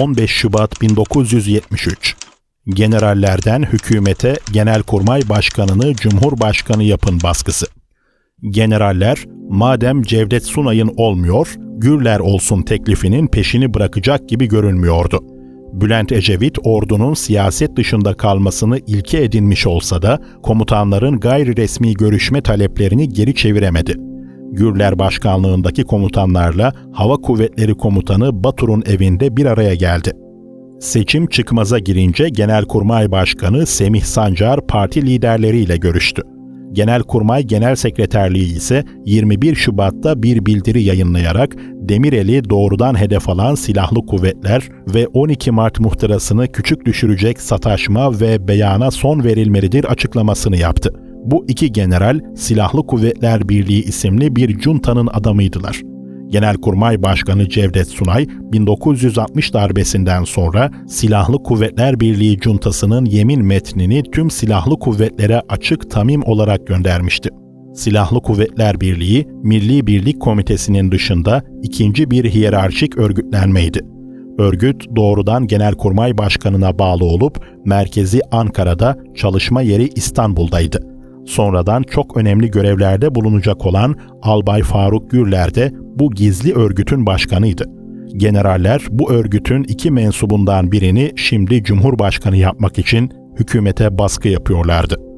15 Şubat 1973 Generallerden hükümete Genelkurmay Başkanını Cumhurbaşkanı yapın baskısı. Generaller, madem Cevdet Sunay'ın olmuyor, Gürler olsun teklifinin peşini bırakacak gibi görünmüyordu. Bülent Ecevit ordunun siyaset dışında kalmasını ilke edinmiş olsa da komutanların gayri resmi görüşme taleplerini geri çeviremedi. Gürler Başkanlığındaki komutanlarla Hava Kuvvetleri Komutanı Batur'un evinde bir araya geldi. Seçim çıkmaza girince Genelkurmay Başkanı Semih Sancar parti liderleriyle görüştü. Genelkurmay Genel Sekreterliği ise 21 Şubat'ta bir bildiri yayınlayarak Demirel'i doğrudan hedef alan silahlı kuvvetler ve 12 Mart muhtırasını küçük düşürecek sataşma ve beyana son verilmelidir açıklamasını yaptı. Bu iki general Silahlı Kuvvetler Birliği isimli bir juntanın adamıydılar. Genelkurmay Başkanı Cevdet Sunay 1960 darbesinden sonra Silahlı Kuvvetler Birliği cuntasının yemin metnini tüm silahlı kuvvetlere açık tamim olarak göndermişti. Silahlı Kuvvetler Birliği, Milli Birlik Komitesi'nin dışında ikinci bir hiyerarşik örgütlenmeydi. Örgüt doğrudan Genelkurmay Başkanı'na bağlı olup merkezi Ankara'da, çalışma yeri İstanbul'daydı. Sonradan çok önemli görevlerde bulunacak olan Albay Faruk Gürler de bu gizli örgütün başkanıydı. Generaller bu örgütün iki mensubundan birini şimdi Cumhurbaşkanı yapmak için hükümete baskı yapıyorlardı.